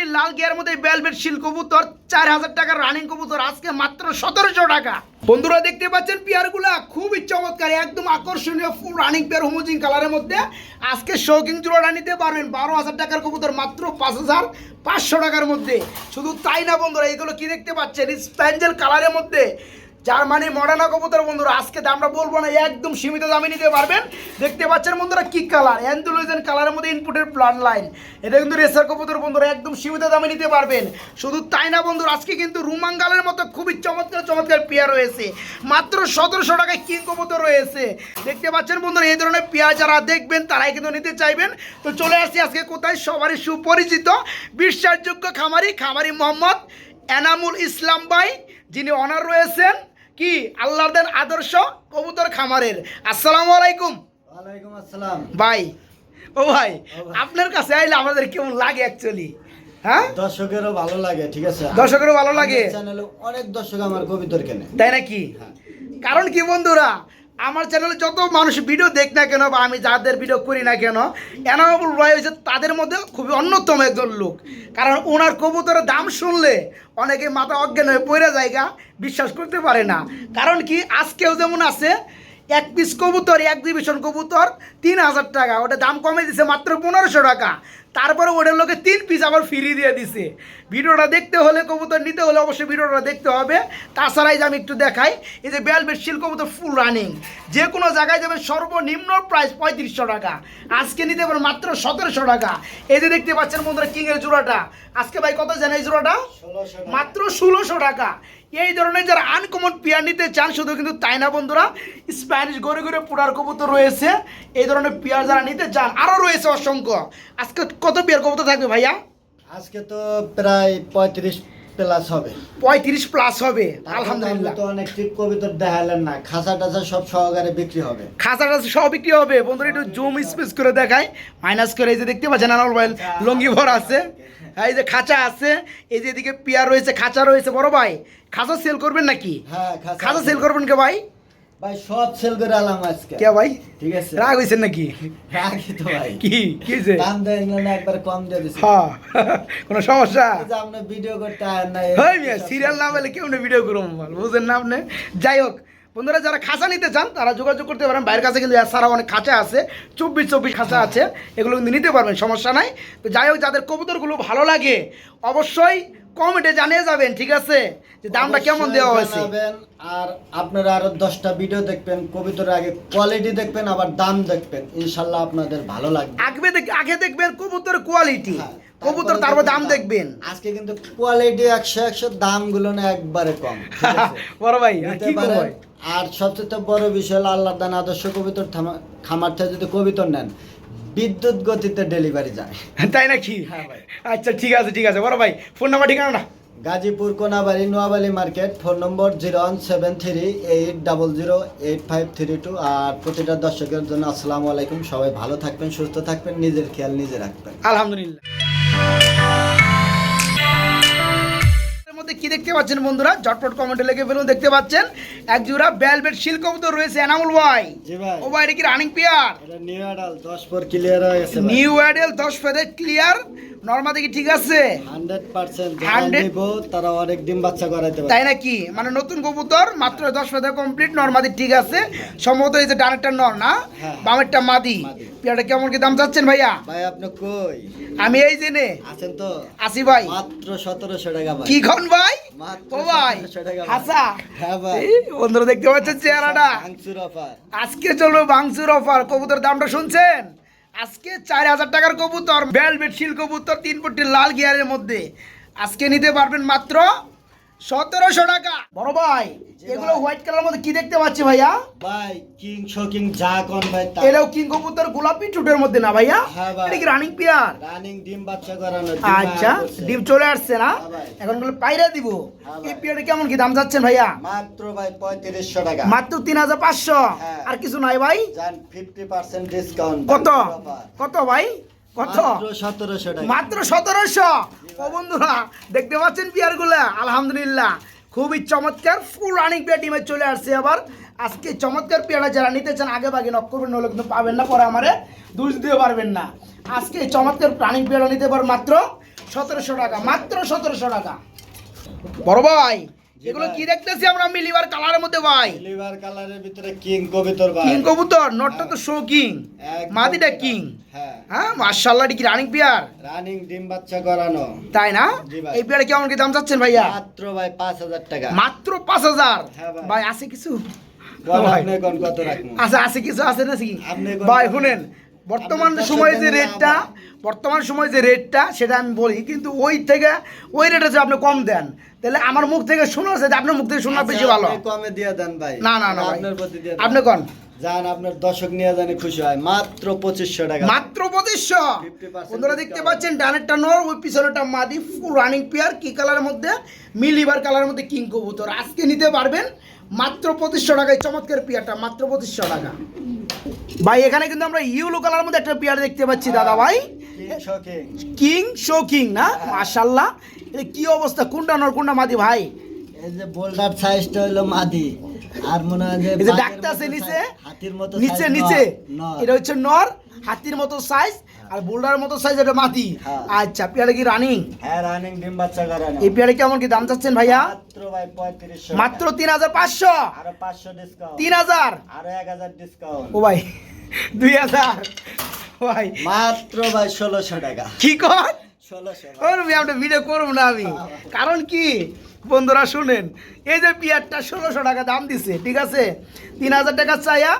পট্টির লাল gear মধ্যে velvet শিল কবুতর, চার হাজার টাকার রানিং কবুতর, আজকে মাত্র সতেরোশো টাকা। বন্ধুরা দেখতে পাচ্ছেন পেয়ারগুলা খুবই চমৎকার, একদম আকর্ষণীয় ফুল রানিং পেয়ার হোমোজিং কালারের মধ্যে। আজকে শৌকিং জোড়াটা নিতে পারবেন, বারো হাজার টাকার কবুতর মাত্র পাঁচ হাজার পাঁচশো টাকার মধ্যে। শুধু তাই না বন্ধুরা, এগুলো কি দেখতে পাচ্ছেন? স্প্যাঞ্জেল কালারের মধ্যে। জার্মানি মডার্না কবুতর বন্ধুরা, আজকে দামটা বলব না, একদম সীমিত দামে নিতে পারবেন। দেখতে পাচ্ছেন বন্ধুরা কি কালার অ্যান্ডুলোজেন কালারের মধ্যে ইনপুটের প্লান লাইন এটা কিন্তু রেসার কবুতর বন্ধুরা, একদম সীমিত দামে নিতে পারবেন। শুধু তাই না বন্ধুরা, আজকে কিন্তু রুমাঙ্গালের মতো খুবই চমৎকার চমৎকার পেয়ার রয়েছে। মাত্র সতেরোশো টাকায় কিং কবুতর রয়েছে। দেখতে পাচ্ছেন বন্ধুরা, এই ধরনের পেয়ার যারা দেখবেন, তারাই কিন্তু নিতে চাইবেন। তো চলে আসছি আজকে কোথায়? সবারই সুপরিচিত, বিশ্বাসযোগ্য খামারি খামারি মোহাম্মদ এনামুল ইসলাম ভাই, যিনি অনার রয়েছেন। কি? আল্লাহদের দেন আদর্শ কবুতর খামারের। আসসালামু আলাইকুম। ওয়ালাইকুম আসসালাম। ভাই ও ভাই আপনার কাছে আইলে আমাদের কেমন লাগে অ্যাকচুয়ালি হ্যাঁ? দর্শকেরও ভালো লাগে ঠিক আছে? দর্শকেরও ভালো লাগে? চ্যানেলে অনেক দর্শক আমার কবিতর কেনে। তাই নাকি? কারণ কি বন্ধুরা আমার চ্যানেলে যত মানুষ ভিডিও দেখ না কেন বা আমি যাদের ভিডিও করি না কেন এনামুল রয় হয়েছে তাদের মধ্যে খুবই অন্যতম একজন লোক। কারণ ওনার কবুতরের দাম শুনলে অনেকে মাথা অজ্ঞান হয়ে পড়ে জায়গা বিশ্বাস করতে পারে না। কারণ কি, আজকেও যেমন আছে, এক পিস কবুতর, এক ডিভিশন কবুতর তিন হাজার টাকা। ওটা দাম কমে দিছে মাত্র পনেরোশো টাকা। তারপরে ওটার লোকে তিন পিস আবার ফ্রি দিয়ে দিছে। ভিডিওটা দেখতে হলে কবুতর নিতে হলে অবশ্যই ভিডিওটা দেখতে হবে। তাছাড়াই যে আমি একটু দেখাই এই যে বেলবেট শিল কবুতর ফুল রানিং যে কোনো জায়গায় যাবে সর্বনিম্ন প্রাইস পঁয়ত্রিশশো টাকা। আজকে নিতে পারেন মাত্র সতেরোশো টাকা। এই যে দেখতে পাচ্ছেন বন্ধুরা কিংয়ের জোড়াটা। আজকে ভাই কত জানে এই জোড়াটা? মাত্র ষোলোশো টাকা। এই ধরনের যারা আনকমন পেয়ার নিতে চান শুধু কিন্তু তাই না বন্ধুরা স্প্যানিশ গড়ে গড়ে পুরার কবুতর রয়েছে। এই ধরনের পেয়ার যারা নিতে চান আরও রয়েছে অসংখ্য। আজকে কত পেয়ার কবুতর থাকবে ভাইয়া? আজকে তো প্রায় পঁয়ত্রিশ প্লাস হবে। পঁয়ত্রিশ প্লাস হবে আলহামদুলিল্লাহ। তো অনেক ঠিক কবিতর দেখালেন না খাসা টাসা সব সহকারে বিক্রি হবে। খাঁচা টাচা সব বিক্রি হবে। বন্ধুরা একটু জুম স্পেস করে দেখায় মাইনাস করে এই যে দেখতে পাচ্ছেন আনাল মোবাইল লঙ্গি ভর আছে। হ্যাঁ, এই যে খাঁচা আছে এই যে এদিকে পেয়ার রয়েছে খাঁচা রয়েছে। বড় ভাই খাঁচা সেল করবেন নাকি? হ্যাঁ খাঁচা সেল করবেন কে ভাই? ভাই সব সেল করে আলাম আজকে। কে ভাই? ঠিক আছে। রাগ হইছে নাকি? রাখি তো ভাই। কি কি দাম দেন না একবার কম দিয়ে দিছে। হ্যাঁ কোনো সমস্যা? যে আপনি ভিডিও করতে আর না হই মিয়া সিরিয়াল না বলে কেমনে ভিডিও করব বল? বুঝেন না আপনি? যাই হোক বন্ধুরা যারা খাঁচা নিতে চান তারা যোগাযোগ করতে পারেন। বাইরের কাছে কিন্তু এছাড়া অনেক খাঁচা আছে চব্বিশ চব্বিশ খাঁচা আছে এগুলো কিন্তু নিতে পারবেন সমস্যা নাই। তো যাই হোক যাদের কবুতরগুলো ভালো লাগে অবশ্যই কমেন্টে জানিয়ে যাবেন ঠিক আছে? যে দামটা কেমন দেওয়া হয়েছে? আর আপনারা আরও দশটা ভিডিও দেখবেন কবিতরের আগে কোয়ালিটি দেখবেন আবার দাম দেখবেন। ইনশাল্লাহ আপনাদের ভালো লাগবে। আগে আগে দেখবেন কবুতর কোয়ালিটি হ্যাঁ, কবুতর তারপর দাম। দেখবেন। আজকে কিন্তু কোয়ালিটি একশো একশো দামগুলো না একবারে কম বড় ভাই কি আর সবচেয়ে বড় বিষয় হলো আল্লাহ দান আদর্শ কবিতর খামার থেকে যদি কবিতর নেন বিদ্যুৎ গতিতে ডেলিভারি যায়। তাই নাকি? হ্যাঁ ভাই। আচ্ছা ঠিক আছে ঠিক আছে। বড় ভাই ফোন নাম্বার ঠিকানা না Gazipur Konabari Noyabali market phone number zero one seven three eight double zero eight five three two আর প্রতিটা দর্শকের জন্য আসসালামু আলাইকুম। সবাই ভালো থাকবেন সুস্থ থাকবেন নিজের খেয়াল নিজে রাখবেন। আলহামদুলিল্লাহ। দেখতে পাচ্ছেন বন্ধুরা ঝটপট কমেন্টে লিখে ফেলুন দেখতে পাচ্ছেন? এক জোড়া বেলভেট শিল কবুতর রয়েছে এনামুল ভাই। ও ভাই এটা কি রানিং পেয়ার নিউ অ্যাডাল দশ পর ক্লিয়ার হয়ে গেছে নিউ অ্যাডেল ফেদে ক্লিয়ার নর্মাল দেখি ঠিক আছে? হান্ড্রেড পার্সেন্ট 100 দিব তারা অনেক ডিম বাচ্চা করাইতে পারে তাই নাকি? মানে নতুন কবুতর মাত্র দশ ফেদে কমপ্লিট নর্মাদি ঠিক আছে। সম্ভবত এই যে ডানেরটা নর না? হ্যাঁ। বামেরটা মাদি। পেয়ারটা কেমন কি দাম চাচ্ছেন ভাইয়া? ভাই আপনি কই? আমি এই জেনে আছেন তো? আসি ভাই। মাত্র সতেরোশো টাকা ভাই। কি খন ভাই? মাত্র ও ভাই 1700 টাকা ভাই। হাসা। হ্যাঁ বন্ধুরা দেখতে পাচ্ছেন চেহারাটা। আজকে চলবে বাংসুর অফার কবুতর দামটা শুনছেন? আজকে চার হাজার টাকার কবুতর বেলভেট শিল কবুতর তিন পট্টি লাল গিয়ারের মধ্যে। আজকে নিতে পারবেন মাত্র সতেরোশো টাকা। বড় ভাই এগুলো হোয়াইট কালার মধ্যে কি দেখতে পাচ্ছি ভাইয়া? ভাই কিং শোকিং যা কোন ভাই তা। এটাও কিং কবুতর গোলাপি চুটের মধ্যে না ভাইয়া? হ্যাঁ ভাই। এটা কি রানিং পেয়ার রানিং ডিম বাচ্চা করানো আচ্ছা ডিম চলে আসছে না? হ্যাঁ এখনগুলো পাইরা দিব। হ্যাঁ এই। পেয়ারে কেমন কি দাম যাচ্ছেন ভাইয়া? মাত্র ভাই পঁয়ত্রিশশো টাকা। মাত্র তিন হাজার পাঁচশো। আর কিছু নাই ভাই? জান ফিফটি পার্সেন্ট ডিসকাউন্ট কত? কত ভাই? কত? মাত্র সতেরোশো টাকা। মাত্র সতেরোশো? ও বন্ধুরা দেখতে পাচ্ছেন পেয়ারগুলা আলহামদুলিল্লাহ। খুবই চমৎকার ফুল রানিং পেয়ার টিমে চলে আসছে আবার। আজকে চমৎকার পেয়ারা যারা নিতে চান আগে বাগে নক করবেন নাহলে কিন্তু পাবেন না পরে আমারে দুষ দিতে পারবেন না। আজকে চমৎকার রানিং পেয়ারা নিতে পার মাত্র সতেরোশো টাকা মাত্র সতেরোশো টাকা। বড় ভাই এগুলো কি দেখতেছি আমরা? মিলিবার কালারের মধ্যে ভাই। লিভার কালারের ভিতরে কিং কবিতর ভাই। কিং কবুতর নটটা তো শো কিং মাদিটা কিং। হ্যাঁ। হ্যাঁ মার্শাল্লাহ কি রানিং পেয়ার রানিং ডিম বাচ্চা করানো। তাই না? এই পেয়ারে কেমন কি দাম চাচ্ছেন ভাইয়া? মাত্র ভাই পাঁচ হাজার টাকা। মাত্র পাঁচ হাজার? হ্যাঁ ভাই। আছে কিছু? ভাই। আপনি কোন কত রাখব? আচ্ছা আছে কিছু? আছে না কি ভাই শুনেন। বর্তমান সময়ে যে রেটটা বর্তমান সময়ে যে রেটটা সেটা আমি বলি কিন্তু ওই থেকে ওই রেটে যে আপনি কম দেন তাহলে আমার মুখ থেকে শোনা আছে যে আপনার মুখ থেকে শোনা বেশি আচ্ছা, ভালো। কমে দিয়ে দেন ভাই। না না না আপনার প্রতি দিয়ে। আপনি কোন? যান আপনার দর্শক নিয়ে জানি খুশি হয়। মাত্র পঁচিশশো টাকা। মাত্র পঁচিশশো? 50% বন্ধুরা দেখতে পাচ্ছেন ডানেরটা নর ওই পিছনেরটা মাদি ফুল রানিং পেয়ার কি কালারের মধ্যে? মিলিবার কালারের মধ্যে কিং কবুতর। আজকে নিতে পারবেন মাত্র পঁচিশশো টাকায়। চমৎকার পেয়ারটা মাত্র পঁচিশশো টাকা। ভাই এখানে কিন্তু আমরা ইউলো কালার মধ্যে একটা পেয়ার দেখতে পাচ্ছি দাদা ভাই। কিং কিং শো কিং না? মাশাল্লাহ কি অবস্থা? কোনটা নর কোনটা মাদি ভাই? এই যে বোল্ডার সাইজটা হলো মাদি। আর মনে হয় যে এই যে ডাকটা আছে নিচে? হাতির মতো নিচে নিচে। এটা হচ্ছে নর হাতির মতো সাইজ আর বোল্ডার মতো সাইজ এটা মাটি। হ্যাঁ। আচ্ছা পেয়ারে কি রানিং হ্যাঁ রানিং ডিম বাচ্চা করানো এই পেয়ারে কেমন কি দাম চাচ্ছেন ভাইয়া? মাত্র ভাই পঁয়ত্রিশশো মাত্র তিন হাজার পাঁচশো। আরও পাঁচশো ডিসকাউন্ট তিন হাজার। আরও এক হাজার ডিসকাউন্ট ও ভাই দুই হাজার। ভাই। মাত্র ভাই ষোলোশো টাকা। কি কর? ষোলোশো করবি ভিডিও করব না আমি। কারণ কি? বন্ধুরা, শুনেন, এই যে পিয়ারটা ষোলোশো টাকা দাম দিছে, ঠিক আছে? তিন হাজার টাকা চাইয়া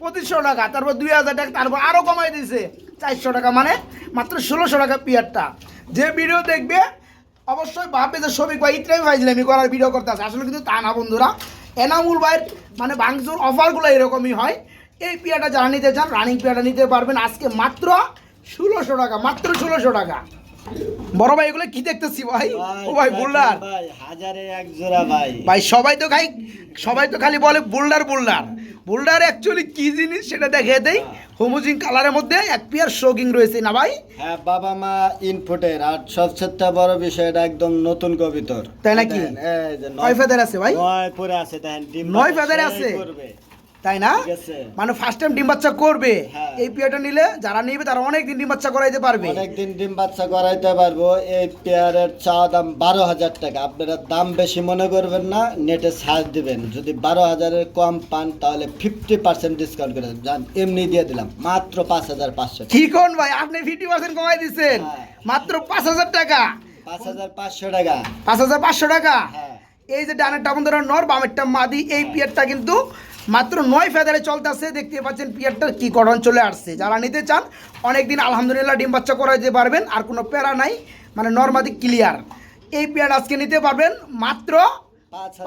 পঁচিশশো টাকা, তারপর দুই হাজার টাকা, তারপর আরও কমাই দিছে, চারশো টাকা মানে মাত্র ষোলোশো টাকা পিয়ারটা। যে ভিডিও দেখবে, অবশ্যই ভাববে যে শফিক ভাই ইত্রাই আমি করার ভিডিও করতে আসে আসলে কিন্তু তা না, বন্ধুরা। এনামুল ভাইয়ের মানে বাংজুর অফারগুলো এরকমই হয়। এই পিয়াটা যারা নিতে চান রানিং পিয়াটা নিতে পারবেন। আজকে মাত্র ষোলোশো টাকা, মাত্র ষোলোশো টাকা। বড় ভাই এগুলো কি দেখতেছি ভাই? ও ভাই বুল্ডার। ভাই হাজারে এক জোড়া ভাই। ভাই সবাই তো খাই সবাই তো খালি বলে বুল্ডার বুল্ডার। বুল্ডার অ্যাকচুয়ালি কি জিনিস সেটা দেখে দেই। হোমোজিন কালারের মধ্যে এক পিয়ার শোকিং রয়েছে না ভাই? হ্যাঁ বাবা মা ইনপুটের আর সবচেয়ে বড় বিষয়টা একদম নতুন কবিতর। তাই নাকি? দেখেন, এই যে কয় ফেদার আছে ভাই? নয় পরে আছে ডিম নয় ফেদারে আছে? তাই না? মানে ফার্স্ট টাইম ডিম বাচ্চা করবে। হ্যাঁ। এই পিয়ারটা নিলে যারা নিবে তারা অনেক দিন ডিম বাচ্চা করাইতে পারবে। অনেকদিন ডিম বাচ্চা করাইতে পারব। এই পেয়ারের চা দাম বারো হাজার টাকা। আপনারা দাম বেশি মনে করবেন না নেটে সার্চ দিবেন। যদি বারো হাজারের কম পান তাহলে ফিফটি পার্সেন্ট ডিসকাউন্ট করে দেন। যান, এমনি দিয়ে দিলাম। মাত্র পাঁচ হাজার পাঁচশো কি কোন ভাই? আপনি ফিফটি পার্সেন্ট কমাই দিচ্ছেন হ্যাঁ। মাত্র পাঁচ হাজার টাকা। পাঁচ হাজার পাঁচশো টাকা। পাঁচ হাজার পাঁচশো টাকা। হ্যাঁ। এই যে ডানেরটা বন্ধুরা নর বামেরটা মাদি এই পিয়ারটা কিন্তু মাত্র নয় ফেদারে চলতেছে দেখতে পাচ্ছেন পিয়ারটার কি গঠন চলে আসছে। যারা নিতে চান অনেকদিন আলহামদুলিল্লাহ ডিম বাচ্চা করাইতে পারবেন আর কোনো প্যারা নাই মানে নর্মাদি ক্লিয়ার এই পেয়ার আজকে নিতে পারবেন মাত্র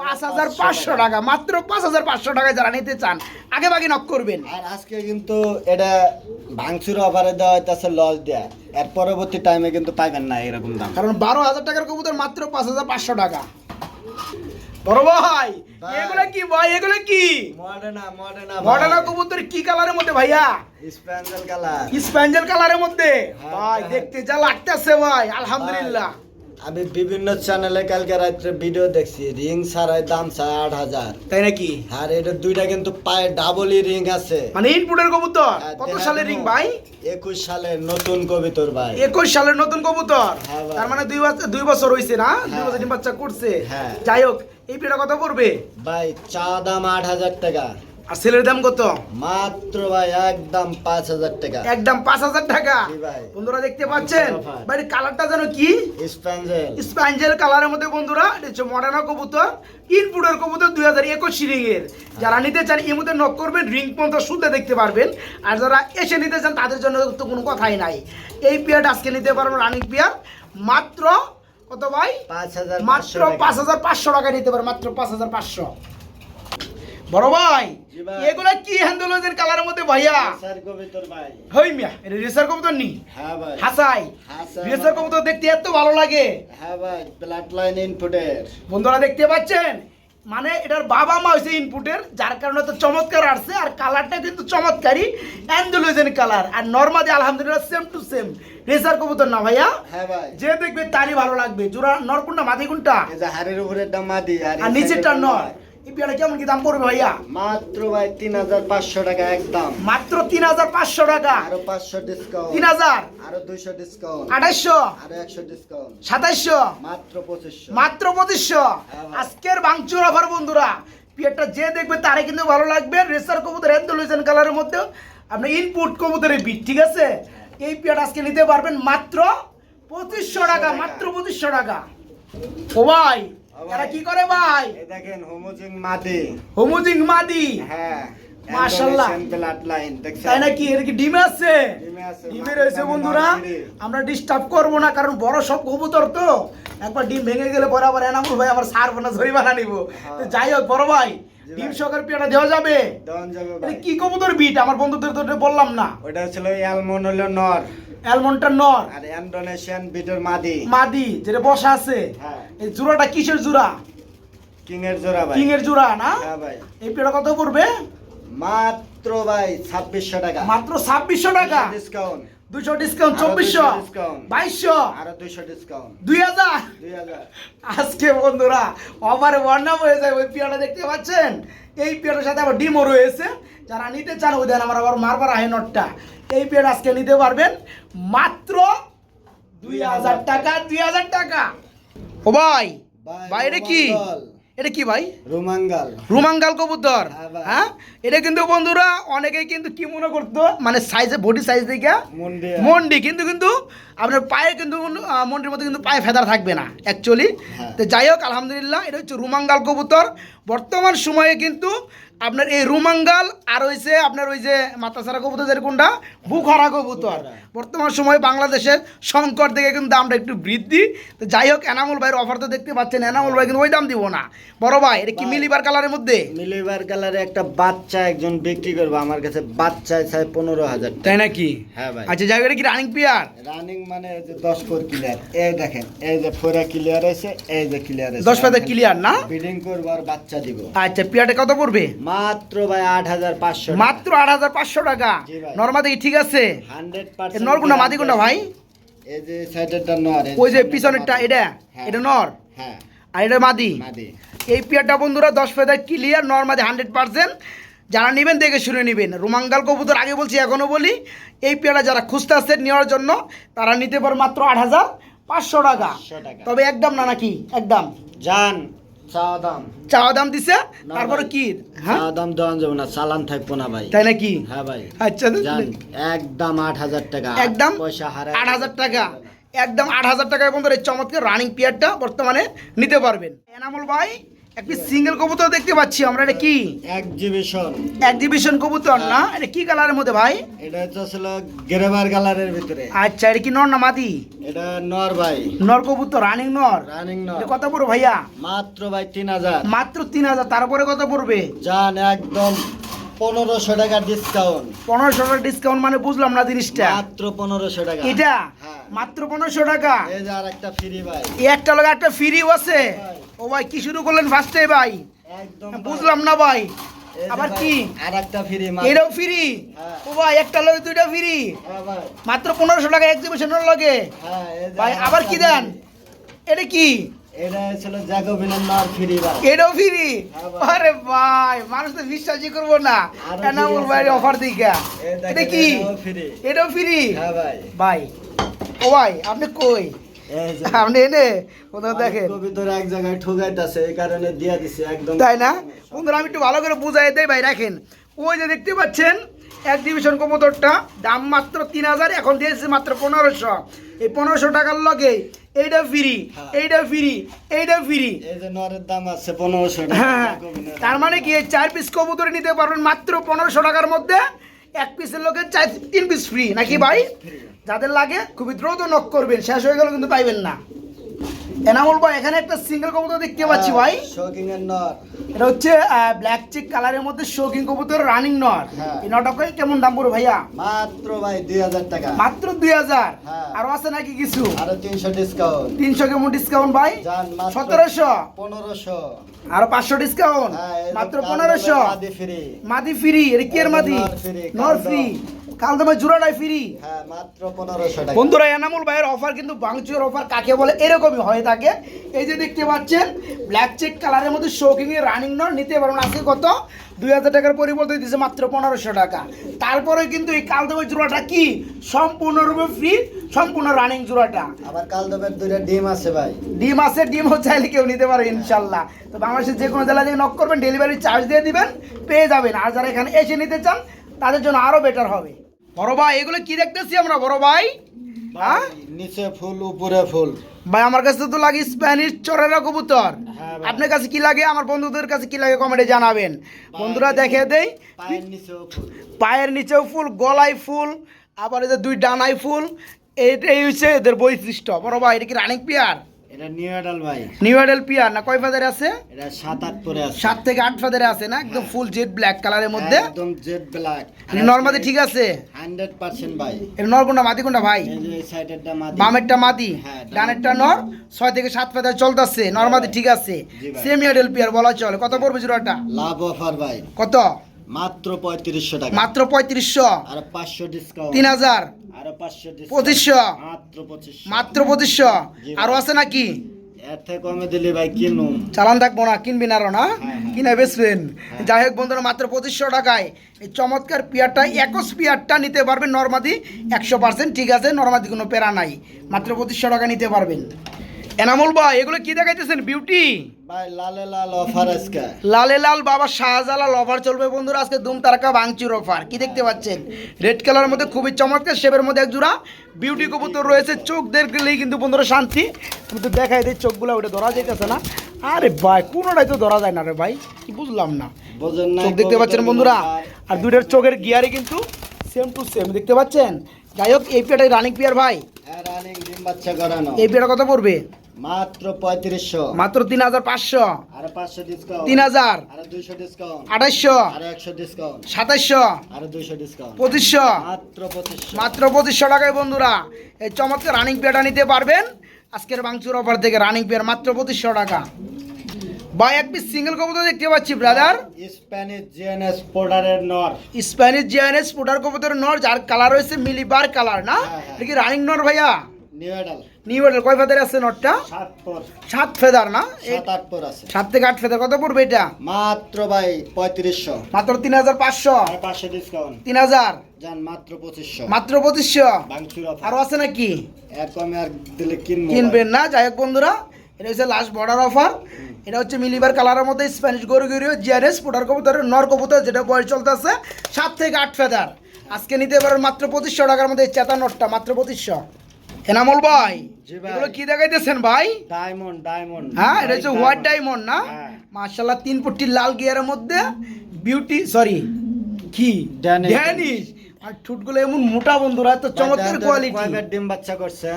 পাঁচ হাজার পাঁচশো টাকা। মাত্র পাঁচ হাজার পাঁচশো টাকায় যারা নিতে চান আগে বাগে নক করবেন। আর আজকে কিন্তু এটা ভাঙচুর অফারে দেওয়া হইতেছে লস দেয়া। এর পরবর্তী টাইমে কিন্তু পাইবেন না এরকম দাম। কারণ বারো হাজার টাকার কবুতর মাত্র পাঁচ হাজার পাঁচশো টাকা। বড় ভাই। এগুলো কি ভাই এগুলো কি? মডার্না মডার্না মডার্না কবুতর কি কালারের মধ্যে ভাইয়া? স্প্যান্ডেল কালার স্প্যাঞ্জেল কালারের মধ্যে? হ্যাঁ, ভাই হ্যাঁ। দেখতে যা লাগতেছে ভাই আলহামদুলিল্লাহ। আমি বিভিন্ন চ্যানেলে কালকে রাত্রে ভিডিও দেখছি। রিং ছাড়াই দাম চায় আট হাজার। তাই নাকি? আর এটা দুইটা কিন্তু পায়ে ডাবলই রিং আছে। মানে ইনপুটের কবুতর? আর কত সালের রিং ভাই? একুশ সালের নতুন কবিতর ভাই। একুশ সালের নতুন কবুতর? হ্যাঁ তার মানে দুই বছর দুই বছর হয়েছে না? দুই হ্যাঁ। বছর বাচ্চা করছে। হ্যাঁ। যাই হোক এই পেটা কত পড়বে? ভাই চা দাম আট হাজার টাকা। আর সেলের দাম কত? মাত্র ভাই একদম পাঁচ হাজার টাকা। একদম পাঁচ হাজার টাকা। ভাই। বন্ধুরা দেখতে পাচ্ছেন। ভাই কালারটা যেন কি? স্প্যান্ডেল। স্প্যাঞ্জেল কালারের মধ্যে বন্ধুরা হচ্ছে মডার্না কবুতর ইনপুটের কবুতর দুই হাজার একুশ রিং এর যারা নিতে চান এই মধ্যে নক করবেন রিং পর্যন্ত শুদ্ধ দেখতে পারবেন। আর যারা এসে নিতে চান তাদের জন্য তো কোনো কথাই নাই। এই পেয়ারটা আজকে নিতে পারবেন রানিং পেয়ার মাত্র কত ভাই? পাঁচ হাজার মাত্র পাঁচ হাজার পাঁচশো টাকা নিতে পারে মাত্র পাঁচ হাজার পাঁচশো। বড় ভাই। এগুলা কি হ্যান্ডেলের কালারের মধ্যে ভাইয়া? হই মিয়া এটা রেসার কবুতর নি? হ্যাঁ হাসাই। রেসার কবুতর দেখতে এত ভালো লাগে। হ্যাঁ ভাই ব্লাড লাইন ইনপুটের বন্ধুরা দেখতে পাচ্ছেন? মানে এটার বাবা মা হয়েছে ইনপুটের যার কারণে তো চমৎকার আসছে আর কালারটা কিন্তু চমৎকারী অ্যান্ডোলোজেন কালার। আর নর্মাদি আলহামদুলিল্লাহ সেম টু সেম রেসার কবুতর না ভাইয়া? হ্যাঁ ভাই। যে দেখবে তারই ভালো লাগবে। জোড়া নর কোনটা মাদি কোনটা হাড়ের উপরে মাদি আর নিচেরটা নর এই কেমন কি দাম পড়বে ভাইয়া? মাত্র ভাই তিন হাজার পাঁচশো টাকা একদম। মাত্র তিন হাজার পাঁচশো টাকা। আরও পাঁচশো ডিসকাউন্ট তিন হাজার? আরও দুইশো ডিসকাউন্ট আঠাইশশো আরও একশো ডিসকাউন্ট মাত্র পঁচিশশো। মাত্র পঁচিশশো? হ্যাঁ আজকের বাংচুর অফার বন্ধুরা পিয়ারটা যে দেখবে তারে কিন্তু ভালো লাগবে। রেসার কবুতর কালারের মধ্যে আপনার ইনপুট কবুতরের বিট ঠিক আছে? এই পিয়ারটা আজকে নিতে পারবেন মাত্র পঁচিশশো টাকা মাত্র পঁচিশশো টাকা। ও ভাই ভাই। এরা কি করে ভাই? দেখেন হোমোজিং মাদি হোমোজিং মাদি হ্যাঁ মাশাআল্লাহ। ব্লাড লাইন দেখছেন? তাই নাকি? এর কি ডিমে আছে? ডিমে আছে, ডিমে মাথার রয়েছে বন্ধুরা আমরা ডিস্টার্ব করব না কারণ বড় সব কবুতর তো। একবার ডিম ভেঙে গেলে বরাবর এনামুল ভাই আবার সার না ঝরি বানা নিব। তো যাই হোক বড় ভাই ডিম। সহকার পিয়াটা দেওয়া যাবে? কি কবুতর বিট? আমার বন্ধুদের তো বললাম না। ওটা ছিল অ্যালমন হলো নর। অ্যালমন্ডটা নর। আর ইন্দোনেশিয়ান বিটের মাদি। মাদি যেটা বসা আছে। হ্যাঁ। এই জোড়াটা কিসের জোড়া? কিং এর জোড়া ভাই? কিং এর জোড়া না? হ্যাঁ ভাই। এই পিয়াটা কত পড়বে? মাত্র ভাই ছাব্বিশশো টাকা। মাত্র ছাব্বিশশো টাকা? ডিসকাউন্ট দুশো ডিসকাউন্ট আরও চব্বিশশো? 200 discount। বাইশশো? আরও দুইশো ডিসকাউন্ট দুই হাজার? দুই হাজার। আজকে বন্ধুরা অফারে বর্ণাম হয়ে যায় ওই পিয়াটা দেখতে পাচ্ছেন? এই পিয়াটার সাথে আবার ডিমও রয়েছে। যারা নিতে চান ওই দেন আমার আবার মারবার আহে নটটা। এই পিয়াটা আজকে নিতে পারবেন মাত্র দুই হাজার টাকা দুই হাজার টাকা। ও ভাই ভাই এটা কি? এটা কি ভাই? রোমাঙ্গাল। রুমাঙ্গাল কবুতর হ্যাঁ হ্যাঁ? এটা কিন্তু বন্ধুরা অনেকেই কিন্তু কি মনে করতো? মানে সাইজে বডি সাইজ দেখে মুন্ডি মন্ডি কিন্তু কিন্তু আপনার পায়ে কিন্তু মন্ডির মধ্যে কিন্তু পায়ে ফেদার থাকবে না অ্যাকচুয়ালি। তো যাই হোক আলহামদুলিল্লাহ এটা হচ্ছে রুমাঙ্গাল কবুতর। বর্তমান সময়ে কিন্তু আপনার এই রুমাঙ্গাল আর হয়েছে আপনার ওই যে মাতাসারা কবুতর যেটা কোনটা? বুখারা কবুতর। বর্তমান সময়ে বাংলাদেশের সংকট থেকে কিন্তু দামটা একটু বৃদ্ধি। তো যাই হোক এনামুল ভাইয়ের অফার তো দেখতে পাচ্ছেন। এনামুল ভাই কিন্তু ওই দাম দিব না। বড় ভাই এটা কি মিলিবার কালারের মধ্যে? মিলিবার কালারে একটা বাচ্চা একজন বিক্রি করবে। আমার কাছে বাচ্চায় চাই পনেরো হাজার তাই নাকি? হ্যাঁ ভাই। আচ্ছা যাই এটা কি রানিং পিয়ার রানিং মানে দশ ফোর ক্লিয়ার এই দেখেন এই যে ফোরা ক্লিয়ার আছে এই যে ক্লিয়ার আছে দশ পাতা ক্লিয়ার না? বিডিং করব আর বাচ্চা দিব। আচ্ছা পিয়ারটা কত পড়বে? মাত্র ভাই আট হাজার পাঁচশো মাত্র আট হাজার পাঁচশো টাকা? দেখি ঠিক আছে? হান্ড্রেড এ পার্সেন্ট নর কোনটা মাদি কোনটা ভাই? এই যে সাইডেরটা নর ওই যে পিছনেরটা এটা? হ্যাঁ। এটা নর? হ্যাঁ। আর এটা মাদি? এই পিয়ারটা বন্ধুরা দশ ফেদার ক্লিয়ার নর মাদি হান্ড্রেড পার্সেন্ট। যারা নেবেন দেখে শুনে নেবেন। রুমাঙ্গাল কবুতর আগে বলছি এখনও বলি এই পেয়ারটা যারা খুঁজতে আসছে নেওয়ার জন্য তারা নিতে পারে মাত্র আট হাজার পাঁচশো টাকা। 500 টাকা। তবে একদম না নাকি? একদম। জান চাওয়া দাম। চা দাম দিছে? তারপরে কি? হ্যাঁ? দাম দেওয়া যাবে না চালান থাকব না ভাই। তাই নাকি? হ্যাঁ ভাই। আচ্ছা একদম আট হাজার টাকা। একদম পয়সা হারা আট হাজার টাকা। একদম আট হাজার টাকা পর্যন্ত এই চমৎকার রানিং পিয়ারটা বর্তমানে নিতে পারবেন। এনামুল ভাই একটি সিঙ্গেল কবুতর দেখতে পাচ্ছি আমরা এটা কি? এক্সিবিশন এক্সিবিশন কবুতর না? এটা কি কালারের মধ্যে ভাই? এটা হচ্ছে আসলে গ্রেভার কালারের ভিতরে। আচ্ছা এটা কি নর না মাদি? এটা নর ভাই। নর কবুতর রানিং নর? রানিং নর। কত পড়বে ভাইয়া? মাত্র ভাই তিন হাজার। মাত্র তিন হাজার তারপরে কত পড়বে? জান একদম পনেরোশো টাকা ডিসকাউন্ট পনেরোশো টাকা ডিসকাউন্ট মানে বুঝলাম না জিনিসটা। মাত্র পনেরোশো টাকা। এটা? হ্যাঁ। মাত্র পনেরোশো টাকা। একটা ফ্রি ভাই। একটা লোক একটা ফ্রিও আছে। ও ভাই কি শুরু করলেন ফার্স্টে ভাই? বুঝলাম না ভাই। আবার কি? আর একটা ফ্রি এটাও ফ্রি হ্যাঁ। ও ভাই একটা লগে দুইটা ফ্রি হ্যাঁ মাত্র পনেরোশো টাকা এক্সিবিশনের লগে? হ্যাঁ এই ভাই আবার কি দেন? এটা কি? ফ্রি এটাও ফ্রি হ্যাঁ আরে ভাই মানুষ তো বিশ্বাসই করব না। এনামুল ভাই। অফার দিকা। এটা কি? এটাও ফ্রি হ্যাঁ ভাই ভাই আপনি কই? আপনি এনে কোথাও দেখেন। কবিতর এক জায়গায় ঠুকাইতেছে এই কারণে দিয়া দিছে একদম। তাই না? বন্ধুরা আমি একটু ভালো করে বুঝাই দেই ভাই রাখেন। ওই যে দেখতে পাচ্ছেন এক ডিভিশন কবুতরটা দাম মাত্র তিন হাজার এখন দিয়েছে মাত্র পনেরোশো। এই পনেরোশো টাকার লগে এইটা ফ্রি হ্যাঁ। এইটা ফ্রি এইটা ফ্রি নরের দাম আছে পনেরোশো টাকা হ্যাঁ তার মানে কি এই চার পিস কবুতর নিতে পারবেন মাত্র পনেরোশো টাকার মধ্যে? এক পিসের লোকের চাই তিন পিস ফ্রি নাকি ভাই। যাদের লাগে খুবই দ্রুত নক করবেন শেষ হয়ে গেলে কিন্তু পাইবেন না। এনামুল ভাই এখানে একটা সিঙ্গেল কবুতর দেখতে পাচ্ছি ভাই। শোকিং এর নর। এটা হচ্ছে ব্ল্যাক চেক কালারের মধ্যে শৌখিন কবুতর রানিং নট হ্যাঁ। এই নটাকে কেমন দাম পড়বে ভাইয়া? মাত্র ভাই দুই হাজার টাকা। মাত্র দুই হাজার? হ্যাঁ। আরও আছে নাকি কিছু? আরও তিনশো ডিসকাউন্ট তিনশো কেমন ডিসকাউন্ট ভাই? যান মাত্র সতেরোশো? পনেরোশো। আরও পাঁচশো ডিসকাউন্ট হ্যাঁ, এই যে মাত্র কালো পনেরোশো? মাদি free। মাদি ফ্রি এটা কি এর মাদি? নর নর। ফ্রি কাল তোমার জোড়াটাই ফ্রি হ্যাঁ মাত্র পনেরোশো টাকা। বন্ধুরা এনামুল ভাইয়ের অফার কিন্তু বাংচুর অফার কাকে বলে এরকমই হয়ে থাকে। এই যে দেখতে পাচ্ছেন ব্ল্যাক চেক কালারের মধ্যে রানিং নর নিতে পারবেন আজকে কত? দুই হাজার টাকার পরিবর্তে মাত্র পনেরোশো টাকা। তারপরে কিন্তু এই কালদমের জোড়াটা কি? সম্পূর্ণরূপে ফ্রি সম্পূর্ণ রানিং জোড়াটা আবার কাল দবের দুইটা ডিম আছে ভাই। ডিম আছে ডিমও চাইলে কেউ নিতে পারে ইনশাল্লাহ। তো বাংলাদেশের যে কোনো জেলা থেকে নক করবেন ডেলিভারি চার্জ দিয়ে দিবেন পেয়ে যাবেন। আর যারা এখানে এসে নিতে চান তাদের জন্য আরও বেটার হবে। বড় ভাই এগুলো কি দেখতেছি আমরা বড় ভাই? হ্যাঁ? নিচে ফুল উপরে ফুল। ভাই আমার কাছে তো লাগে স্প্যানিশ চরেরা কবুতর। হ্যাঁ আপনার কাছে কি লাগে? আমার বন্ধুদের কাছে কি লাগে কমেন্টে জানাবেন। বন্ধুরা দেখে দেই। পায়ের নিচেও ফুল। পায়ের নিচেও ফুল গলায় ফুল আবার এদের দুই ডানায় ফুল এইটাই হচ্ছে এদের বৈশিষ্ট্য। বড় ভাই এটা কি রানিক পিয়ার এটা নিউ এডাল ভাই। নিউ আইডেল পিয়ার না কয় ফাদারে আছে? এটা সাত আট পরে আছে। সাত থেকে আট ফাদারে আছে না? একদম ফুল জেড ব্ল্যাক কালারের মধ্যে? একদম জেড ব্ল্যাক নর্মাদি ঠিক আছে? হান্ড্রেড পার্সেন্ট ভাই। এটা নর কোনটা মাদি কোনটা ভাই? এই যে সাইডেরটা মাদি বামেরটা মাদি হ্যাঁ, ডানেরটা নর? থেকে ফাদার চলতেছে। নর্মাদি ঠিক আছে। সেমি পিয়ার বলা চলে। কত পড়বে জোড়াটা? লাভ অফার ভাই। কত? মাত্র পঁয়ত্রিশশো টাকা। মাত্র পঁয়ত্রিশশো। আর পাঁচশো ডিসকাউন্ট তিন হাজার। আর পাঁচশো পঁচিশশো। মাত্র পঁচিশশো। মাত্র পঁচিশশো। আরও আছে নাকি? এর কমে দিলে ভাই কিনুম চালান থাকব না কিনবি না আরও না? হ্যাঁ। কিনে বেচবেন। যাই হোক বন্ধুরা মাত্র পঁচিশশো টাকায় এই চমৎকার পিয়ারটা একশ পিয়ারটা নিতে পারবেন নর্মাদি। একশো পার্সেন্ট ঠিক আছে নর্মাদি কোনো প্যারা নাই। মাত্র পঁচিশশো টাকা নিতে পারবেন। এনামুল ভাই এগুলো কি দেখাইতেছেন? বিউটি ভাই লালে লাল অফার আজকে। লালে লাল বাবা শাহজালাল অফার চলবে বন্ধুরা। আজকে দুম তারকা ভাঙচুর অফার কি দেখতে পাচ্ছেন? রেড কালারের মধ্যে খুবই চমৎকার শেপের মধ্যে এক জোড়া বিউটি কবুতর রয়েছে। চোখ দেখলেই কিন্তু বন্ধুরা শান্তি। কিন্তু দেখাই দিই চোখগুলো ওটা ধরা যাইতেছে না। আরে ভাই কোনোটাই তো ধরা যায় না রে ভাই। কি বুঝলাম না। চোখ দেখতে পাচ্ছেন বন্ধুরা? আর দুইটার চোখের গিয়ারে কিন্তু সেম টু সেম দেখতে পাচ্ছেন? যাই হোক এই পেয়ারটাই রানিং পেয়ার ভাই। রানিং ডিম বাচ্চা করানো এই পেয়ারটা কত পড়বে? মাত্র পঁয়ত্রিশশো। মাত্র তিন হাজার পাঁচশো। আর পাঁচশো ডিসকাউন্ট তিন হাজার। আর দুইশো ডিসকাউন্ট আঠাইশশো আর একশো ডিসকাউন্ট সাতাইশশো আর দুইশো ডিসকাউন্ট পঁচিশশো। মাত্র পঁচিশশো। মাত্র পঁচিশশো টাকায় বন্ধুরা এই চমৎকার রানিং পেয়ারটা নিতে পারবেন। আজকের বাংচুর অফার থেকে রানিং পেয়ার মাত্র পঁচিশশো টাকা। ভাই এক পিস সিঙ্গেল কবুতর দেখতে পাচ্ছি ব্রাদার স্প্যানিশ জিএনএস নর। স্প্যানিশ কবুতর নর যার কালার হয়েছে মিলিবার কালার না? হ্যাঁ, হ্যাঁ। এটা কি রানিং নর ভাইয়া? নিউ এডাল কয় ফেদার আছে নটটা? সাত ফেদার। না? সাত আট পর আছে। সাত থেকে আট ফেদার কত পড়বে এটা? মাত্র ভাই পঁয়ত্রিশশো। মাত্র তিন হাজার পাঁচশো। পাঁচশো ডিসকাউন্ট তিন হাজার। যান মাত্র পঁচিশশো। মাত্র পঁচিশশো। আরও আছে নাকি? আর দিলে কিনবেন না? যাই হোক বন্ধুরা এটা হচ্ছে লাস্ট বর্ডার অফার এটা হচ্ছে মিলিবার কালারের মধ্যে স্প্যানিশ গরু গরু জিআরএস পুটার কবুতরের নর কবুতর যেটা বয়স চলতেছে সাত থেকে আট ফেদার। আজকে নিতে পারেন মাত্র পঁচিশশো টাকার মধ্যে চেতা নটটা মাত্র পঁচিশশো। এনামল ভাই। এগুলো কি দেখাইতেছেন ভাই? ডায়মন্ড ডায়মন্ড হ্যাঁ এটা হচ্ছে হোয়াইট ডায়মন্ড না? হ্যাঁ। মার্শাল্লাহ তিন পট্টি লাল গিয়ারের মধ্যে বিউটি সরি কি? ড্যানিশ। আর ঠুটগুলো এমন মোটা বন্ধুরা এত চমৎকার কোয়ালিটি ডিম বাচ্চা করছে?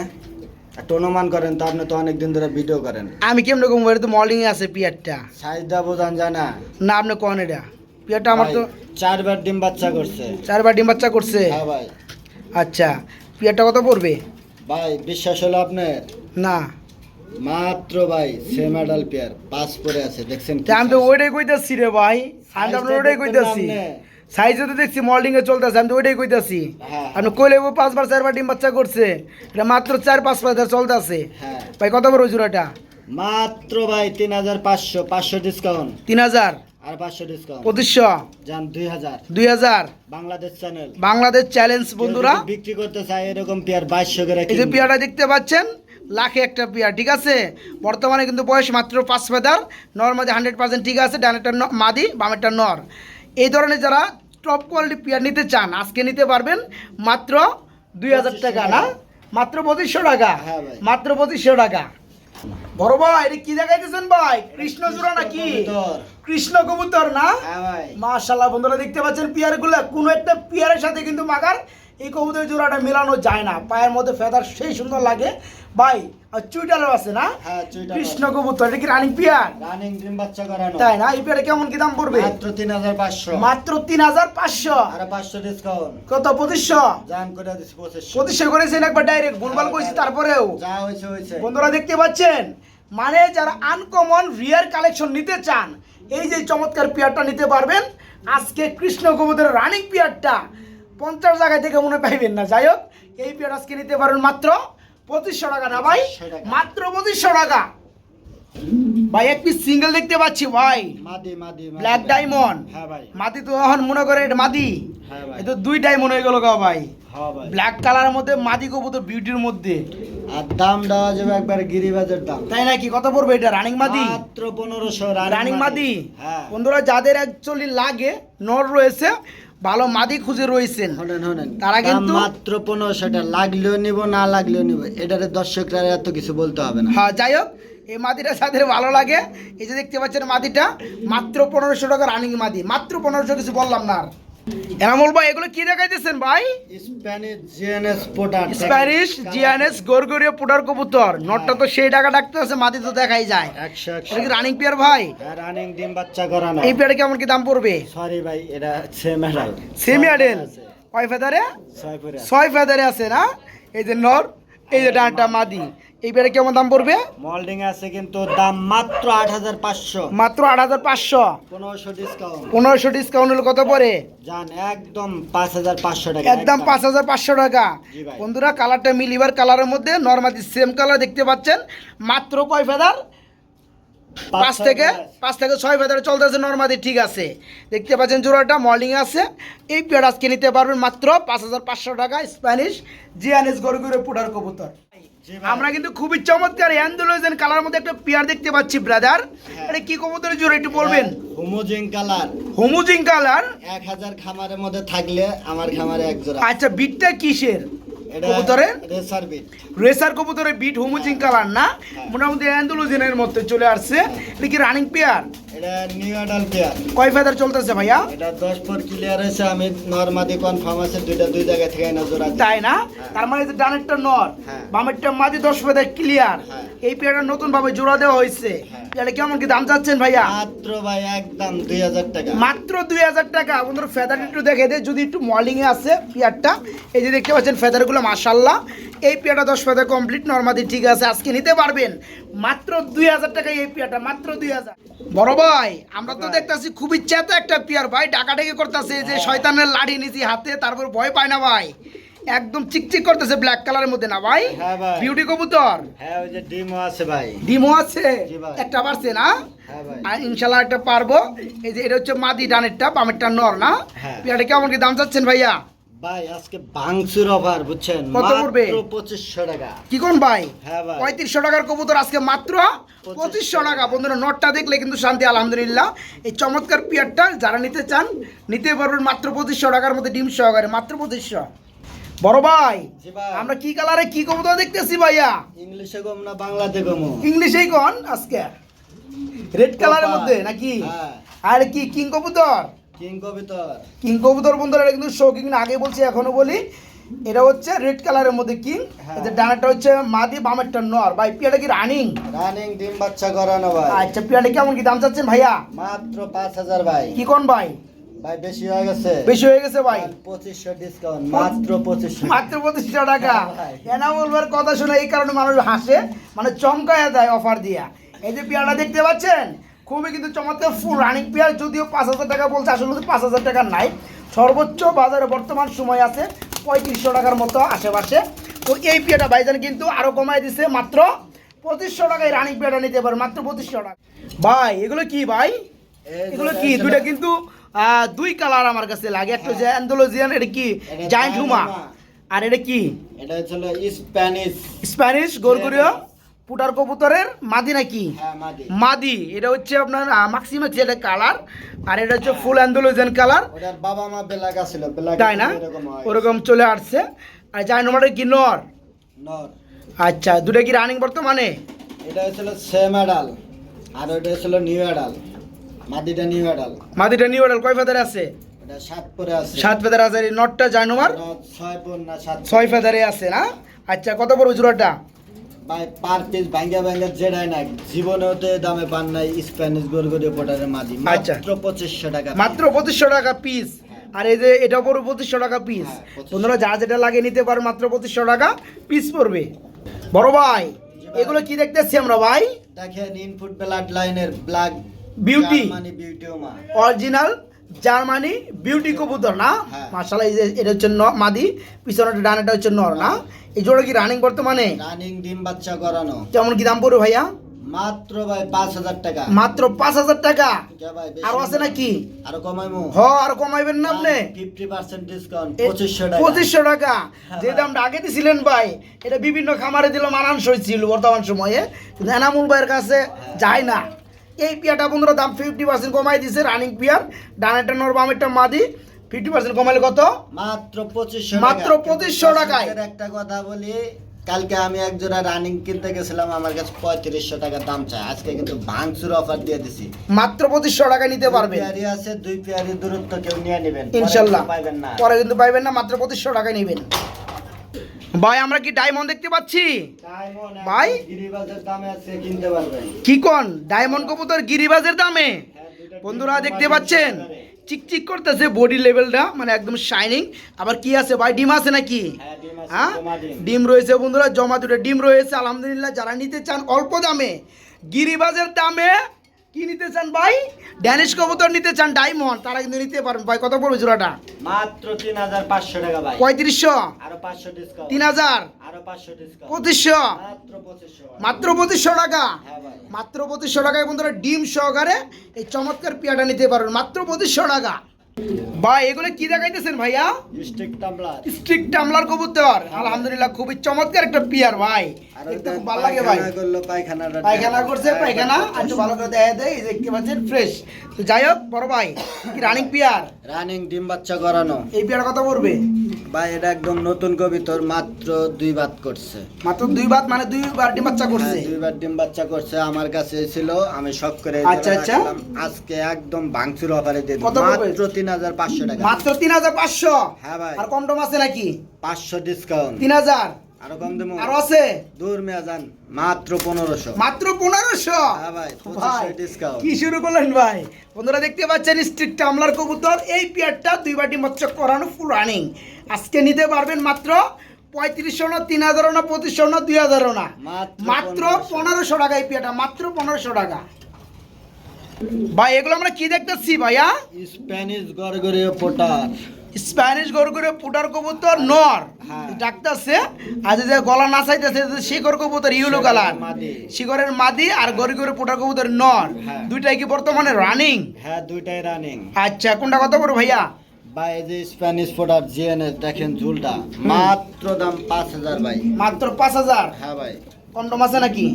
একটা অনুমান করেন তো আপনি তো অনেকদিন ধরে ভিডিও করেন। আমি কেমন রকম তো মলিং আছে পিয়ারটা। সাইজটা বোঝান যায় না। না আপনি কোন এটা? পিয়ারটা আমার তো চারবার ডিম বাচ্চা করছে। চারবার ডিম বাচ্চা করছে? হ্যাঁ ভাই। আচ্ছা পিয়ারটা কত পড়বে? ভাই বিশ্বাস হলো আপনার? না। মাত্র ভাই সে মেডাল পেয়ার পাস পরে আছে দেখছেন আমি তো? ওইটাই কইতাছি রে ভাই আমি তো ওইটাই কইতাছি। সাইজে তো দেখছি মল্ডিং এ চলতেছে আমি তো ওইটাই কইতাছি। হ্যাঁ। আপনি কইলে ও পাঁচবার চারবার ডিম বাচ্চা করছে এটা মাত্র চার পাঁচ পাঁচ চলতেছে। হ্যাঁ। ভাই কত বড় জোড়াটা? মাত্র ভাই তিন হাজার পাঁচশো পাঁচশো ডিসকাউন্ট তিন হাজার? আর পাঁচশো ডিসকাউন্ট পঁচিশশো। যান দুই হাজার। দুই হাজার। বাংলাদেশ চ্যানেল বাংলাদেশ চ্যালেঞ্জ বন্ধুরা। বিক্রি করতে চাই এরকম পেয়ার বাইশশো করে এই যে পেয়ারটা দেখতে পাচ্ছেন লাখে একটা পেয়ার ঠিক আছে? বর্তমানে কিন্তু বয়স মাত্র পাঁচ ফেদার। নর মাঝে হান্ড্রেড পার্সেন্ট ঠিক আছে ডানেরটা মাদি বামেরটা নর। এই ধরনের যারা টপ কোয়ালিটি পেয়ার নিতে চান আজকে নিতে পারবেন মাত্র দুই হাজার টাকা। না? মাত্র পঁচিশশো টাকা। হ্যাঁ ভাই। মাত্র পঁচিশশো টাকা। বড় ভাই এটা কি দেখাইতেছেন ভাই? নাকি? কৃষ্ণ কবুতর না? হ্যাঁ মাশাল্লাহ বন্ধুরা দেখতে পাচ্ছেন কোনো একটা পিয়ারের সাথে কিন্তু মাগার এই কবুতরের জোড়াটা মেলানো যায় না। পায়ের মধ্যে ফেদার সেই সুন্দর লাগে। ভাই আর চুইটারও আছে না? হ্যাঁ কৃষ্ণ কবুতর এটা কি রানিং পিয়ার? রানিং ডিম বাচ্চা করানো তাই না? এই পিয়ারে কেমন কি দাম পড়বে? মাত্র তিন হাজার পাঁচশো। মাত্র তিন হাজার পাঁচশো। আর পাঁচশো ডিসকাউন্ট কত জান করে করেছেন একবার ডাইরেক্ট ভুলভাল করেছি তারপরেও। যা বন্ধুরা দেখতে পাচ্ছেন মানে যারা আনকমন রিয়ার কালেকশন নিতে চান এই যে চমৎকার পেয়ারটা নিতে পারবেন। আজকে কৃষ্ণ গোবদের রানিং পেয়ারটা। পঞ্চাশ জায়গায় থেকে মনে পাইবেন না। যাই হোক এই পেয়ার আজকে নিতে পারেন মাত্র পঁচিশশো টাকা না ভাই? 2500 টাকা। মাত্র পঁচিশশো টাকা। ভাই এক পিস সিঙ্গেল দেখতে পাচ্ছি ভাই। মাদি মাদি ব্ল্যাক ডায়মন্ড হ্যাঁ ভাই। মাদি তো এখন মনে করে এটা মাদি। হ্যাঁ ভাই। এ তো দুই ডায়মন্ড হয়ে গেল গা ভাই। হ্যাঁ ভাই। ব্ল্যাক কালারের মধ্যে মাদি কবুতর বিউটির মধ্যে। আর দাম দেওয়া যাবে একবার গিরিবাজের দাম। তাই নাকি? কত পড়বে এটা? রানিং মাদি? মাত্র পনেরোশো রানিং মাদি। হ্যাঁ। বন্ধুরা যাদের অ্যাকচুয়ালি লাগে নর রয়েছে ভালো মাদি খুঁজে রয়েছেন। শোনেন শোনেন তারা কিন্তু- মাত্র পনেরোশোটা লাগলেও নিব না লাগলেও নিব। এটারে দর্শকরা এত কিছু বলতে হবে না। হ্যাঁ যাই হোক এই মাদিটা যাদের ভালো লাগে এই যে দেখতে পাচ্ছেন মাদিটা মাত্র পনেরোশো টাকা রানিং মাদি মাত্র পনেরোশো কিছু বললাম না আর। এনামুল ভাই এগুলো কি দেখাইতেছেন ভাই? স্প্যানিশ জিএনএস জিয়ানেস পুটার কবুতর। নটটা তো সেই টাকা ডাকতে আছে মাদি তো দেখাই যায়। এটা কি রানিং পেয়ার ভাই? রানিং ডিম বাচ্চা করানো এই পেয়ারে কেমন কি দাম পড়বে? সরি ভাই এটা সেমি আডেল কয় ফেদারে? ছয় ছয় ফেদারে আছে না? এই যে নর এই যে ডানটা মাদি। এই পেয়ারে কেমন দাম পড়বে? মল্ডিং আছে কিন্তু দাম মাত্র আট হাজার পাঁচশো। মাত্র আট হাজার পাঁচশো। পনেরোশো ডিসকাউন্ট পনেরোশো ডিসকাউন্ট হলে কত পড়ে? যান একদম পাঁচ হাজার পাঁচশো টাকা একদম পাঁচ হাজার পাঁচশো টাকা। বন্ধুরা কালারটা মিলিবার কালারের মধ্যে নর্মালি সেম কালার দেখতে পাচ্ছেন। মাত্র কয় ফেদার পাঁচ থেকে পাঁচ থেকে ছয় ফেদারে চলতেছে নর্মালি ঠিক আছে। দেখতে পাচ্ছেন জোড়াটা মর্নিং আছে। এই পেয়ার আজকে নিতে পারবেন মাত্র পাঁচ হাজার পাঁচশো টাকা স্প্যানিশ জিয়ানিস গরগুরে পুটার কবুতর। আমরা কিন্তু খুবই চমৎকার অ্যান্ডোলোজেন কালার মধ্যে একটা পেয়ার দেখতে পাচ্ছি ব্রাদার হ্যাঁ। এটা কি কবুতরের জোড়া একটু বলবেন? হোমোজিং কালার হোমোজিং কালার এক হাজার খামারের মধ্যে থাকলে আমার খামারে এক জোড়া। আচ্ছা বিটটা কিসের? কবুতরের রেসার বিট রেসার কবুতরের বিট হোমোজিং কালার না? হ্যাঁ। মোটামুটি অ্যান্ডোলোজেনের মধ্যে চলে আসছে। এটা কি রানিং পেয়ার এটা নিউ অ্যাডাল পেয়ার কয় ফেদার চলতেছে ভাইয়া? এটা পর ক্লিয়ার হয়েছে আমি নর্মাদি কনফার্ম আছে দুইটা দুই জায়গা থেকে তাই না? তার মানে যে ডানেরটা নর হ্যাঁ। বামেরটা মাঝে দশ ফেদার ক্লিয়ার হ্যাঁ। এই পেয়ারটা নতুন ভাবে জোড়া দেওয়া হয়েছে। হ্যাঁ। এটা কেমন কি দাম চাচ্ছেন ভাইয়া? মাত্র ভাই একদম দুই হাজার টাকা। মাত্র দুই হাজার টাকা। বন্ধুরা ফেদার একটু দেখে দে যদি একটু মলিং এ আছে পেয়ারটা এই যে দেখতে পাচ্ছেন ফেদারগুলো মাসাল্লাহ এই পেয়ারটা দশ ফেদার কমপ্লিট নর্মাদি ঠিক আছে। আজকে নিতে পারবেন। মাত্র দুই হাজার টাকা এই পেয়ারটা মাত্র দুই হাজার। বড় ভাই আমরা তো দেখতাছি খুবই চেতা একটা পেয়ার ভাই ডাকাডাকি করতেছে যে শয়তানের লাঠি নিচি হাতে তারপর ভয় পায় না ভাই। একদম চিকচিক করতেছে ব্ল্যাক কালারের মধ্যে না ভাই? হ্যাঁ বিউটি কবুতর? হ্যাঁ ওই যে ডিমও আছে ভাই। ডিমও আছে? একটা পারছে না? হ্যাঁ ভাই। আর ইনশাল্লাহ একটা পারব। এই যে এটা হচ্ছে মাদি ডানেরটা বামেরটা নর না? হ্যাঁ। পেয়ারটা কেমন কি দাম চাচ্ছেন ভাইয়া? ভাই আজকে বাংসুর অফার বুঝছেন? কত পড়বে? মাত্র পঁচিশশো টাকা। কি কোন ভাই? হ্যাঁ ভাই। পঁয়ত্রিশশো টাকার কবুতর আজকে মাত্র পঁচিশশো। টাকা। বন্ধুরা নটটা দেখলে কিন্তু শান্তি আলহামদুলিল্লাহ। এই চমৎকার পিয়ারটা যারা নিতে চান নিতে পারবেন মাত্র পঁচিশশো টাকার মধ্যে ডিম সহকারে মাত্র পঁচিশশো। বড় ভাই আমরা কি কালারে কি কবুতর দেখতেছি ভাইয়া? ইংলিশে কম না বাংলাতে কম ইংলিশেই কোন আজকে? রেড কালারের মধ্যে নাকি? হ্যাঁ। আর কি কিং কবুতর? কিং কবিতর। কিং কবুতর বন্ধুরা এটা কিন্তু শো কিং আগে বলছি এখনও বলি। এটা হচ্ছে রেড কালারের মধ্যে কিং। হ্যাঁ। এতে ডানাটা হচ্ছে মাদি বামেরটা নর। ভাই পিয়াটা কি রানিং রানিং ডিম বাচ্চা করানো ভাই। আচ্ছা পিয়াটা কেমন কি দাম চাচ্ছেন ভাইয়া? মাত্র পাঁচ হাজার ভাই। কি কোন ভাই? ভাই বেশি হয়ে গেছে। বেশি হয়ে গেছে ভাই। পঁচিশশো ডিসকাউন্ট মাত্র পঁচিশশো। মাত্র পঁচিশশো টাকা। ভাই। এনা বলবার কথা শুনে এই কারণে মানুষ হাসে মানে চমকায় দেয় অফার দিয়া। এই যে পেয়ারটা দেখতে পাচ্ছেন? খুবই কিন্তু চমৎকার ফুল। রানিং পেয়ার যদিও পাঁচ হাজার টাকা বলছে আসলে তো পাঁচ হাজার টাকা নাই। সর্বোচ্চ বাজারে বর্তমান সময় আছে পঁয়ত্রিশশো টাকার মতো আশেপাশে। তো এই পেয়ারটা ভাইজান কিন্তু আরও কমাই দিছে মাত্র পঁচিশশো টাকায় রানিং পেয়ারটা নিতে পারে মাত্র পঁচিশশো টাকা। ভাই এগুলো কি ভাই? এগুলো কি? দুইটা কিন্তু দুই কালার আমার কাছে লাগে। একটা যে অ্যান্ডোলজিয়ান এটা কি? জায়ান্ট হুমা আর এটা কি? এটা হচ্ছিল স্প্যানিশ স্প্যানিশ গোরগোরিও পুটার কবুতরের মাদি নাকি? হ্যাঁ মাদি। এটা হচ্ছে আপনার মাক্সিমাক্স এটা কালার আর এটা হচ্ছে ফুল অ্যান্ডোলজিয়ান কালার বাবা মা বেলাগা ছিল বেলাগা তাই না? ওরকম চলে আসছে। আর জায়ান্ট হুমাটা কি? নর। নর। আচ্ছা দুটা কি রানিং বর্তমানে? এটা হচ্ছিল সেম অ্যাডাল আর ওটা হচ্ছিল নিউ অ্যাডাল মাদিটা নিউ অ্যাডাল মাদিটা নিউ অর্ডার কয় ফেদারে আছে? এটা সাত ফেদারে আছে। নটটা ছয় সাত ছয় ফেদারে আছে না? আচ্ছা কত বড় জোড়াটা? ভাই পার পিস ভাঙ্গা ভাঙ্গা জেডাই না জীবনেও তো এ দামে পান নাই স্প্যানিশ গোরগরি পোটারের মাদি। আচ্ছা। মাত্র পঁচিশশো টাকা মাত্র পঁচিশশো টাকা পিস আর এই যে এটা পড়বে পঁচিশশো টাকা পিস হ্যাঁ, 2500 বন্ধুরা যা যেটা লাগে নিতে পারে মাত্র পঁচিশশো টাকা পিস পড়বে। বড় ভাই। এগুলো কি দেখতেছি আমরা ভাই? দেখেন ইনপুট ব্লাড লাইনের ব্ল্যাক Beauty। মানে বিউটিও মা। অরিজিনাল জার্মানি বিউটি কবুতর না? হ্যাঁ। মার্শাল এই যে এটা হচ্ছে মাদি পিছনে ডানাটা হচ্ছে নর না? এই জোড়া কি রানিং বর্তমানে? রানিং ডিম বাচ্চা করানো কেমন কি দাম পড়বে ভাইয়া? মাত্র ভাই পাঁচ হাজার টাকা। মাত্র পাঁচ হাজার টাকা? আরও আছে নাকি? আরও কমাইমু। হ আর কমাইবেন না আপনি? ফিফটি পার্সেন্ট ডিসকাউন্ট পঁচিশশো টাকা। পঁচিশশো টাকা। যে ভাই। দামটা আগে দিছিলেন ভাই এটা বিভিন্ন খামারে দিল মানানসই ছিল বর্তমান সময়ে। কিন্তু এনামুল ভাইয়ের কাছে যায় না। এই পিয়াটা বন্ধুরা দাম ফিফটি পার্সেন্ট কমাই দিছে রানিং পিয়ার। ডানেরটা নর বামেরটা মাদি। ফিফটি পার্সেন্ট কমাইলে কত? মাত্র পঁচিশশো মাত্র 2500 টাকায়। একটা কথা বলি কালকে আমি এক জোড়া রানিং কিনতে গেছিলাম আমার কাছে পঁয়ত্রিশশো টাকা দাম চাই আজকে কিন্তু ভাঙচুর অফার দিয়ে দিছি। মাত্র পঁচিশশো টাকা নিতে পারবে পেয়ারি আছে দুই পেয়ারি দূরত্ব কেউ নিয়ে নেবেন। ইনশাল্লাহ। পাইবেন না। পরে কিন্তু পাইবেন না মাত্র পঁচিশশো টাকা নেবেন। ভাই আমরা কি ডায়মন্ড দেখতে পাচ্ছি? ভাই? কি কোন? ডায়মন্ড কবুতর গিরিবাজের দামে? হ্যাঁ, বন্ধুরা দেখতে পাচ্ছেন। চিকচিক করতেছে বডি লেভেলটা মানে একদম শাইনিং আবার কি আছে ভাই ডিম আছে নাকি? হ্যাঁ, হ্যাঁ। ডিম রয়েছে বন্ধুরা জমা দুটো ডিম রয়েছে আলহামদুলিল্লাহ যারা নিতে চান অল্প দামে গিরিবাজের দামে কি নিতে চান ভাই? ড্যানিশ কবুতর নিতে চান ডায়মন্ড তারা কিন্তু নিতে পারেন ভাই কত পড়বে জোড়াটা? মাত্র তিন হাজার পাঁচশো টাকা ভাই। পঁয়ত্রিশশো। আরও পাঁচশো ডিসকাউন্ট তিন হাজার। আরও পাঁচশো ডিসকাউন্ট পঁচিশশো। মাত্র পঁচিশশো মাত্র পঁচিশশো টাকা? হ্যাঁ মাত্র পঁচিশশো টাকায় বন্ধুরা ডিম সহকারে এই চমৎকার পিয়াটা নিতে পারবেন। মাত্র পঁচিশশো টাকা। ভাই এগুলো কি দেখাইতেছেন ভাইয়া? স্টিক টাম্বলার স্ট্রিক টামলার কবুতর। আলহামদুলিল্লাহ খুবই চমৎকার একটা পিয়ার ভাই। পায়খানা করছে পায়খানা একটু ভালো করে দেখা দেয় এই দেখতে পাচ্ছেন ফ্রেশ তো যাই হোক বড় ভাই রানিং পিয়ার রানিং ডিম বাচ্চা করানো। এই পিয়ার কত পড়বে ভাই এটা একদম নতুন কবিতর মাত্র দুই বাত করছে। মাত্র দুই বাদ মানে দুইবার ডিম বাচ্চা করছে? হ্যাঁ, ডিম বাচ্চা করছে আমার কাছে ছিল আমি শখ করে আচ্ছা, আচ্ছা। আজকে একদম ভাঙচুর অফারে দিয়ে। মাত্র তিন হাজার পাঁচশো টাকা। মাত্র তিন হাজার পাঁচশো? হ্যাঁ ভাই। আর কম টম আছে নাকি? পাঁচশো ডিসকাউন্ট তিন হাজার? আরও কম দেবো। আরও আছে? দূর মেয়া যান মাত্র পনেরোশো। মাত্র পনেরোশো? হ্যাঁ ভাই ডিসকাউন্ট কি শুরু করলেন ভাই? বন্ধুরা দেখতে পাচ্ছেন স্ট্রিক টামলার কবুতর। এই পিয়ারটা দুই বাটি মৎস্য করানো ফুল রানিং আজকে নিতে পারবেন মাত্র পঁয়ত্রিশশো না তিন হাজারও না পঁচিশশো না দুই হাজারও না। মাত্র মাত্র 1500 পনেরোশো টাকা এই পিয়াটা মাত্র পনেরোশো টাকা। ভাই এগুলো আমরা কি দেখতেছি ভাইয়া? স্প্যানিশ গরগরীয় পোটার স্প্যানিশ গরগুরে পুটার কবুতর নর। হ্যাঁ। ডাকতেছে আর যে গলা না চাইতেছে শিকর কবুতর ইউলো কালার। মাদি। শিকরের মাদি আর গরু করে পুটার কবুতর নর। হ্যাঁ। দুইটাই কি বর্তমানে রানিং হ্যাঁ দুইটাই রানিং আচ্ছা কোনটা কত বড় ভাইয়া? ভাই যে স্প্যানিশ পোটার জিএনএস দেখেন ঝুলটা। মাত্র দাম পাঁচ হাজার ভাই। মাত্র পাঁচ হাজার? হ্যাঁ ভাই। কন্ডম আছে নাকি?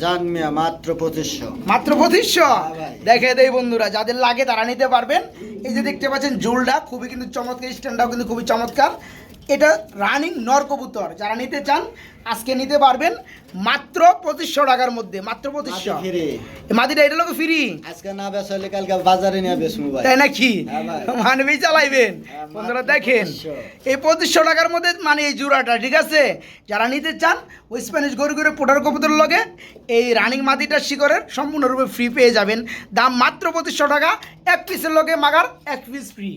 জান মিয়া মাত্র পঁচিশশো। মাত্র পঁচিশশো? হ্যাঁ ভাই। দেখে দেই বন্ধুরা যাদের লাগে তারা নিতে পারবেন। এই যে দেখতে পাচ্ছেন জুলটা খুবই কিন্তু চমৎকার স্ট্যান্ডটাও কিন্তু খুবই চমৎকার। এটা রানিং নর কবুতর যারা নিতে চান আজকে নিতে পারবেন মাত্র পঁচিশশো টাকার মধ্যে মাত্র পঁচিশশো। মাদিটা এটা লোক ফ্রি? আজকে না বেসলে কালকে বাজারে নিয়ে বেসমু ভাই। তাই নাকি? হ্যাঁ ভাই। মানবেই চালাইবেন। হ্যাঁ, বন্ধুরা দেখেন এই পঁচিশশো টাকার মধ্যে মানে এই জোড়াটা ঠিক আছে? যারা নিতে চান ওই স্প্যানিশ গরু করে পোটার কবুতর লগে এই রানিং মাদিটা শিকরের সম্পূর্ণরূপে ফ্রি পেয়ে যাবেন। দাম মাত্র পঁচিশশো টাকা এক পিসের লগে মাগার এক পিস ফ্রি